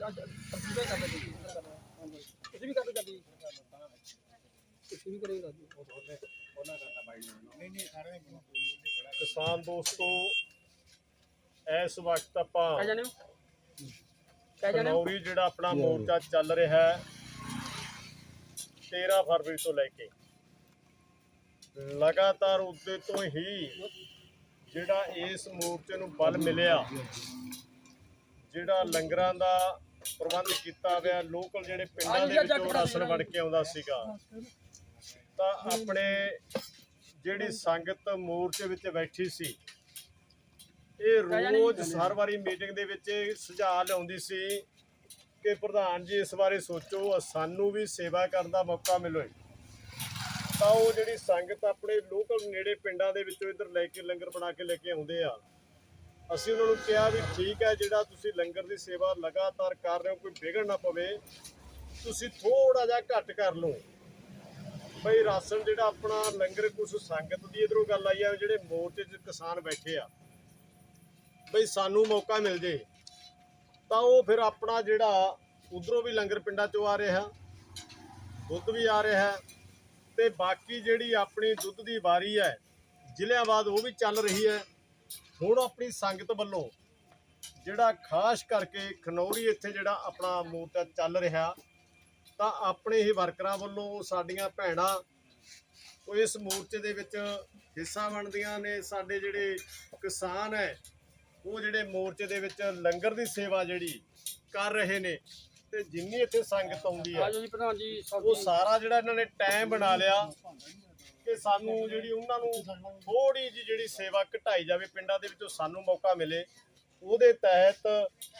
ਤੁਸੀਂ ਵੀ ਤੁਸੀਂ ਵੀ ਕਰੇਗਾ ਕਿਸਾਨ ਦੋਸਤੋ ਇਸ ਵਕਤ ਆਪਾਂ ਕਹਿ ਜਾਣੇ ਹੋ? ਕਹਿ ਜਾਣੇ ਹੋ? ਖਨੌਰੀ ਜਿਹੜਾ ਆਪਣਾ ਮੋਰਚਾ ਚੱਲ ਰਿਹਾ ਹੈ 13 ਫਰਵਰੀ ਤੋਂ ਲੈ ਕੇ। ਲਗਾਤਾਰ ਉਦੋਂ ਤੋਂ ਹੀ ਜਿਹੜਾ ਇਸ ਮੋਰਚੇ ਨੂੰ ਬਲ ਮਿਲਿਆ ਜਿਹੜਾ ਲੰਗਰਾਂ ਦਾ ਪ੍ਰਬੰਧ ਕੀਤਾ ਹੋਇਆ ਲੋਕਲ ਜਿਹੜੇ ਪਿੰਡਾਂ ਦੇ ਵਿੱਚੋਂ ਰਾਸ਼ਨ ਵੜ ਕੇ ਆਉਂਦਾ ਸੀਗਾ। ਤਾਂ ਆਪਣੇ ਜਿਹੜੀ ਸੰਗਤ ਮੋਰਚੇ ਵਿੱਚ ਬੈਠੀ ਸੀ ਇਹ ਰੋਜ਼ ਹਰ ਵਾਰੀ ਮੀਟਿੰਗ ਦੇ ਵਿੱਚ ਸੁਝਾਅ ਲਿਆਉਂਦੀ ਸੀ ਕਿ ਪ੍ਰਧਾਨ ਜੀ ਇਸ ਬਾਰੇ ਸੋਚੋ ਸਾਨੂੰ ਵੀ ਸੇਵਾ ਕਰਨ ਦਾ ਮੌਕਾ ਮਿਲੇ। ਤਾਂ ਉਹ ਜਿਹੜੀ ਸੰਗਤ ਆਪਣੇ ਲੋਕਲ ਨੇੜੇ ਪਿੰਡਾਂ ਦੇ ਵਿੱਚੋਂ ਇੱਧਰ ਲੈ ਕੇ ਲੰਗਰ ਬਣਾ ਕੇ ਲੈ ਕੇ ਆਉਂਦੇ ਆ ਅਸੀਂ ਉਹਨਾਂ ਨੂੰ ਕਿਹਾ ਵੀ ਠੀਕ ਹੈ, ਜਿਹੜਾ ਤੁਸੀਂ ਲੰਗਰ ਦੀ ਸੇਵਾ ਲਗਾਤਾਰ ਕਰ ਰਹੇ ਹੋ, ਕੋਈ ਵਿਗੜ ਨਾ ਪਵੇ। ਤੁਸੀਂ ਥੋੜਾ ਜਿਹਾ ਘੱਟ ਕਰ ਲਓ। ਬਈ ਰਾਸ਼ਨ ਜਿਹੜਾ ਆਪਣਾ ਲੰਗਰ ਕੁਛ ਸੰਗਤ ਦੀ ਇਧਰੋਂ ਗੱਲ ਆਈ ਆ, ਜਿਹੜੇ ਮੋਰਚੇ 'ਚ ਕਿਸਾਨ ਬੈਠੇ ਆ। ਬਈ ਸਾਨੂੰ ਮੌਕਾ ਮਿਲ ਜੇ, ਤਾਂ ਉਹ ਫਿਰ ਆਪਣਾ ਜਿਹੜਾ ਉਧਰੋਂ ਵੀ ਲੰਗਰ ਪਿੰਡਾਂ 'ਚੋਂ ਆ ਰਿਹਾ, ਦੁੱਧ ਵੀ ਆ ਰਿਹਾ ਤੇ ਬਾਕੀ ਜਿਹੜੀ ਆਪਣੀ ਦੁੱਧ ਦੀ ਵਾਰੀ ਹੈ ਜ਼ਿਲ੍ਹਿਆਂ ਬਾਅਦ ਉਹ ਵੀ ਚੱਲ ਰਹੀ ਹੈ। ਹੁਣ ਆਪਣੀ ਸੰਗਤ ਵੱਲੋਂ ਜਿਹੜਾ ਖਾਸ ਕਰਕੇ ਖਨੌਰੀ ਇੱਥੇ ਜਿਹੜਾ ਆਪਣਾ ਮੋਰਚਾ ਚੱਲ ਰਿਹਾ ਤਾਂ ਆਪਣੇ ਹੀ ਵਰਕਰਾਂ ਵੱਲੋਂ ਸਾਡੀਆਂ ਭੈਣਾਂ ਉਹ ਇਸ ਮੋਰਚੇ ਦੇ ਵਿੱਚ ਹਿੱਸਾ ਬਣਦੀਆਂ ਨੇ। ਸਾਡੇ ਜਿਹੜੇ ਕਿਸਾਨ ਹੈ ਉਹ ਜਿਹੜੇ ਮੋਰਚੇ ਦੇ ਵਿੱਚ ਲੰਗਰ ਦੀ ਸੇਵਾ ਜਿਹੜੀ ਕਰ ਰਹੇ ਨੇ ਤੇ ਜਿੰਨੀ ਇੱਥੇ ਸੰਗਤ ਆਉਂਦੀ ਹੈ ਉਹ ਸਾਰਾ ਜਿਹੜਾ ਇਹਨਾਂ ਨੇ ਟਾਈਮ ਬਣਾ ਲਿਆ। ਕਿ ਸਾਨੂੰ ਜਿਹੜੀ ਉਹਨਾਂ ਨੂੰ ਥੋੜੀ ਜਿਹੀ ਜਿਹੜੀ ਸੇਵਾ ਘਟਾਈ ਜਾਵੇ ਪਿੰਡਾਂ ਦੇ ਵਿੱਚੋਂ ਸਾਨੂੰ ਮੌਕਾ ਮਿਲੇ ਉਹਦੇ ਤਹਿਤ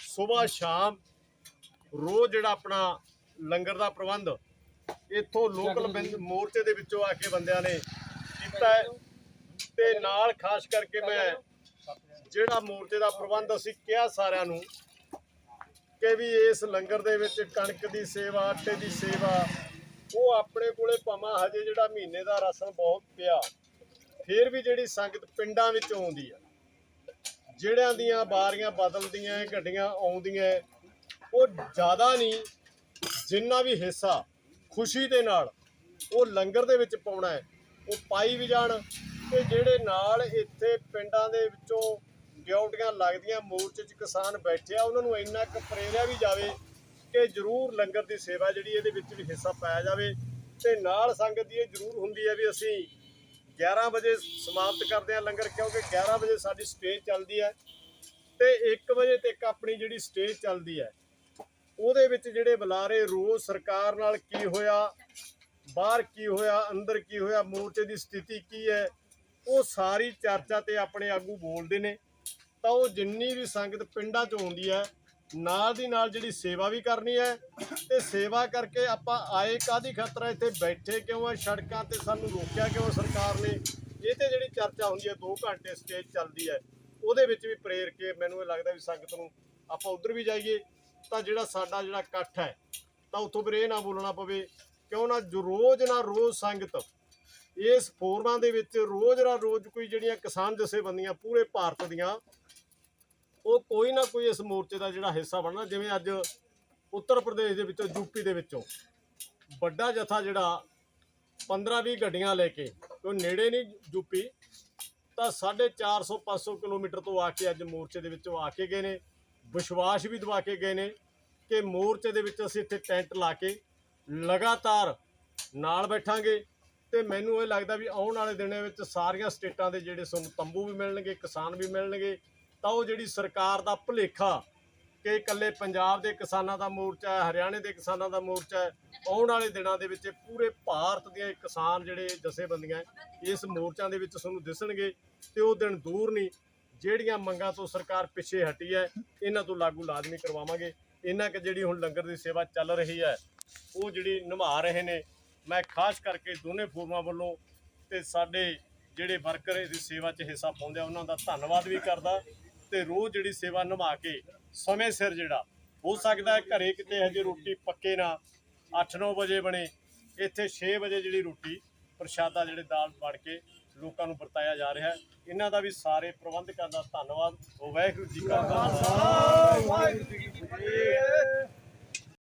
ਸਵੇਰ ਸ਼ਾਮ ਰੋਜ਼ ਜਿਹੜਾ ਆਪਣਾ ਲੰਗਰ ਦਾ ਪ੍ਰਬੰਧ ਇੱਥੋਂ ਲੋਕਲ ਮੋਰਚੇ ਦੇ ਵਿੱਚੋਂ ਆ ਕੇ ਬੰਦਿਆਂ ਨੇ ਕੀਤਾ ਹੈ। ਤੇ ਨਾਲ ਖਾਸ ਕਰਕੇ ਮੈਂ ਜਿਹੜਾ ਮੋਰਚੇ ਦਾ ਪ੍ਰਬੰਧ ਅਸੀਂ ਕਿਹਾ ਸਾਰਿਆਂ ਨੂੰ ਕਿ ਵੀ ਇਸ ਲੰਗਰ ਦੇ ਵਿੱਚ ਕਣਕ ਦੀ ਸੇਵਾ ਆਟੇ ਦੀ ਸੇਵਾ ਉਹ ਆਪਣੇ ਕੋਲੇ ਭਾਵੇਂ ਹਜੇ ਜਿਹੜਾ ਮਹੀਨੇ ਦਾ ਰਾਸ਼ਨ ਬਹੁਤ ਪਿਆ, ਫਿਰ ਵੀ ਜਿਹੜੀ ਸੰਗਤ ਪਿੰਡਾਂ ਵਿੱਚ ਆਉਂਦੀ ਆ, ਜਿਹੜਿਆਂ ਦੀਆਂ ਬਾਰੀਆਂ ਬਦਲਦੀਆਂ, ਗੱਡੀਆਂ ਆਉਂਦੀਆਂ, ਉਹ ਜ਼ਿਆਦਾ ਨਹੀਂ, ਜਿੰਨਾ ਵੀ ਹਿੱਸਾ ਖੁਸ਼ੀ ਦੇ ਨਾਲ ਉਹ ਲੰਗਰ ਦੇ ਵਿੱਚ ਪਾਉਣਾ ਹੈ, ਉਹ ਪਾਈ ਵੀ ਜਾਣ ਤੇ ਜਿਹੜੇ ਨਾਲ ਇੱਥੇ ਪਿੰਡਾਂ ਦੇ ਵਿੱਚੋਂ ਡਿਊਟੀਆਂ ਲੱਗਦੀਆਂ ਮੋਰਚੇ 'ਚ ਕਿਸਾਨ ਬੈਠੇ ਆ, ਉਹਨਾਂ ਨੂੰ ਇੰਨਾ ਕੁ ਪ੍ਰੇਰਿਆ ਵੀ ਜਾਵੇ ਕਿ ਜ਼ਰੂਰ ਲੰਗਰ ਦੀ ਸੇਵਾ ਜਿਹੜੀ ਇਹਦੇ ਵਿੱਚ ਵੀ ਹਿੱਸਾ ਪਾਇਆ ਜਾਵੇ ਤੇ ਨਾਲ ਸੰਗਤ ਦੀ ਇਹ ਜ਼ਰੂਰ ਹੁੰਦੀ ਹੈ ਵੀ ਅਸੀਂ 11 ਵਜੇ ਸਮਾਪਤ ਕਰਦੇ ਹਾਂ ਲੰਗਰ, ਕਿਉਂਕਿ 11 ਵਜੇ ਸਾਡੀ ਸਟੇਜ ਚੱਲਦੀ ਹੈ ਤੇ 1 ਵਜੇ ਤੱਕ ਆਪਣੀ ਜਿਹੜੀ ਸਟੇਜ ਚੱਲਦੀ ਹੈ, ਉਹਦੇ ਵਿੱਚ ਜਿਹੜੇ ਬੁਲਾਰੇ ਰੋਜ਼ ਸਰਕਾਰ ਨਾਲ ਕੀ ਹੋਇਆ, ਬਾਹਰ ਕੀ ਹੋਇਆ, ਅੰਦਰ ਕੀ ਹੋਇਆ, ਮੋਰਚੇ ਦੀ ਸਥਿਤੀ ਕੀ ਹੈ, ਉਹ ਸਾਰੀ ਚਰਚਾ ਤੇ ਆਪਣੇ ਆਗੂ ਬੋਲਦੇ ਨੇ। ਤਾਂ ਉਹ ਜਿੰਨੀ ਵੀ ਸੰਗਤ ਪਿੰਡਾਂ 'ਚ ਆਉਂਦੀ ਹੈ ਨਾਲ ਦੀ ਨਾਲ ਜਿਹੜੀ ਸੇਵਾ ਵੀ ਕਰਨੀ ਹੈ ਤੇ ਸੇਵਾ ਕਰਕੇ ਆਪਾਂ ਆਏ ਕਾਦੀ ਖਤਰਾ ਇੱਥੇ ਬੈਠੇ ਕਿਉਂ ਆ? ਸੜਕਾਂ ਤੇ ਸਾਨੂੰ ਰੋਕਿਆ ਕਿਉਂ ਸਰਕਾਰ ਨੇ? ਇਹ ਤੇ ਜਿਹੜੀ ਚਰਚਾ ਹੁੰਦੀ ਹੈ 2 ਘੰਟੇ ਸਟੇਜ ਚੱਲਦੀ ਹੈ। ਉਹਦੇ ਵਿੱਚ ਵੀ ਪ੍ਰੇਰ ਕੇ ਮੈਨੂੰ ਇਹ ਲੱਗਦਾ ਵੀ ਸੰਗਤ ਨੂੰ ਆਪਾਂ ਉਧਰ ਵੀ ਜਾਈਏ, ਤਾਂ ਜਿਹੜਾ ਸਾਡਾ ਜਿਹੜਾ ਇਕੱਠ ਹੈ, ਤਾਂ ਉੱਥੋਂ ਫਿਰ ਇਹ ਨਾ ਬੋਲਣਾ ਪਵੇ, ਕਿਉਂ ਨਾ ਜੋ ਰੋਜ਼ ਨਾ ਰੋਜ਼ ਸੰਗਤ ਇਸ ਫੋਰਮਾਂ ਦੇ ਵਿੱਚ ਰੋਜ਼ ਨਾ ਰੋਜ਼ ਕੋਈ ਜਿਹੜੀਆਂ ਕਿਸਾਨ ਜਥੇਬੰਦੀਆਂ ਪੂਰੇ ਭਾਰਤ ਦੀਆਂ ਉਹ ਕੋਈ ਨਾ ਕੋਈ ਇਸ ਮੋਰਚੇ ਦਾ ਜਿਹੜਾ ਹਿੱਸਾ ਬਣਨਾ, ਜਿਵੇਂ ਅੱਜ ਉੱਤਰ ਪ੍ਰਦੇਸ਼ ਦੇ ਵਿੱਚੋਂ ਯੂਪੀ ਦੇ ਵਿੱਚੋਂ ਵੱਡਾ ਜਥਾ ਜਿਹੜਾ 15-20 ਗੱਡੀਆਂ ਲੈ ਕੇ, ਕੋਈ ਨੇੜੇ ਨਹੀਂ ਯੂਪੀ ਤਾਂ 450 500 ਕਿਲੋਮੀਟਰ ਤੋਂ ਆ ਕੇ ਅੱਜ ਮੋਰਚੇ ਦੇ ਵਿੱਚੋਂ ਆ ਕੇ ਗਏ ਨੇ, ਵਿਸ਼ਵਾਸ ਵੀ ਦਵਾ ਕੇ ਗਏ ਨੇ ਕਿ ਮੋਰਚੇ ਦੇ ਵਿੱਚ ਅਸੀਂ ਇੱਥੇ ਟੈਂਟ ਲਾ ਕੇ ਲਗਾਤਾਰ ਨਾਲ ਬੈਠਾਂਗੇ ਤੇ ਮੈਨੂੰ ਇਹ ਲੱਗਦਾ ਵੀ ਆਉਣ ਵਾਲੇ ਦਿਨਾਂ ਵਿੱਚ ਸਾਰੀਆਂ ਸਟੇਟਾਂ ਦੇ ਜਿਹੜੇ ਸਾਨੂੰ ਤੰਬੂ ਵੀ ਮਿਲਣਗੇ, ਕਿਸਾਨ ਵੀ ਮਿਲਣਗੇ ਤਾਂ ਉਹ ਜਿਹੜੀ ਸਰਕਾਰ ਦਾ ਭੁਲੇਖਾ ਕਿ ਇਕੱਲੇ ਪੰਜਾਬ ਦੇ ਕਿਸਾਨਾਂ ਦਾ ਮੋਰਚਾ ਹੈ, ਹਰਿਆਣੇ ਦੇ ਕਿਸਾਨਾਂ ਦਾ ਮੋਰਚਾ ਹੈ, ਆਉਣ ਵਾਲੇ ਦਿਨਾਂ ਦੇ ਵਿੱਚ ਪੂਰੇ ਭਾਰਤ ਦੀਆਂ ਕਿਸਾਨ ਜਿਹੜੇ ਜਥੇਬੰਦੀਆਂ ਇਸ ਮੋਰਚਾ ਦੇ ਵਿੱਚ ਤੁਹਾਨੂੰ ਦਿਸਣਗੇ ਤੇ ਉਹ ਦਿਨ ਦੂਰ ਨਹੀਂ, ਜਿਹੜੀਆਂ ਮੰਗਾਂ ਤੋਂ ਸਰਕਾਰ ਪਿੱਛੇ ਹਟੀ ਹੈ, ਇਹਨਾਂ ਤੋਂ ਲਾਗੂ ਲਾਜ਼ਮੀ ਕਰਵਾਵਾਂਗੇ। ਇਹਨਾਂ ਕਿ ਜਿਹੜੀ ਹੁਣ ਲੰਗਰ ਦੀ ਸੇਵਾ ਚੱਲ ਰਹੀ ਹੈ, ਉਹ ਜਿਹੜੀ ਨਿਭਾ ਰਹੇ ਨੇ, ਮੈਂ ਖਾਸ ਕਰਕੇ ਦੋਨੇ ਫੋਰਮਾਂ ਵੱਲੋਂ ਤੇ ਸਾਡੇ ਜਿਹੜੇ ਵਰਕਰ ਇਸ ਸੇਵਾ 'ਚ ਹਿੱਸਾ ਪਾਉਂਦੇ ਆ, ਉਹਨਾਂ ਦਾ ਧੰਨਵਾਦ ਵੀ ਕਰਦਾ। ਤੇ ਰੋਜ਼ ਜਿਹੜੀ ਸੇਵਾ ਨਿਭਾ ਕੇ ਸਮੇਂ ਸਿਰ ਜਿਹੜਾ, ਹੋ ਸਕਦਾ ਹੈ ਘਰੇ ਕਿਤੇ ਹਜੇ ਰੋਟੀ ਪੱਕੇ ਨਾ 8-9 ਵਜੇ ਬਣੇ, ਇੱਥੇ 6 ਵਜੇ ਜਿਹੜੀ ਰੋਟੀ ਪ੍ਰਸ਼ਾਦਾ ਜਿਹੜੇ ਦਾਲ ਬਣ ਕੇ ਲੋਕਾਂ ਨੂੰ ਵਰਤਾਇਆ ਜਾ ਰਿਹਾ ਹੈ। ਇਹਨਾਂ ਦਾ ਵੀ ਸਾਰੇ ਪ੍ਰਬੰਧਕਾਂ ਦਾ ਧੰਨਵਾਦ। ਵਾਹਿਗੁਰੂ ਜੀ ਕਾ ਖਾਲਸਾ। ਵਾਹਿਗੁਰੂ ਜੀ ਕੀ ਫਤਿਹ।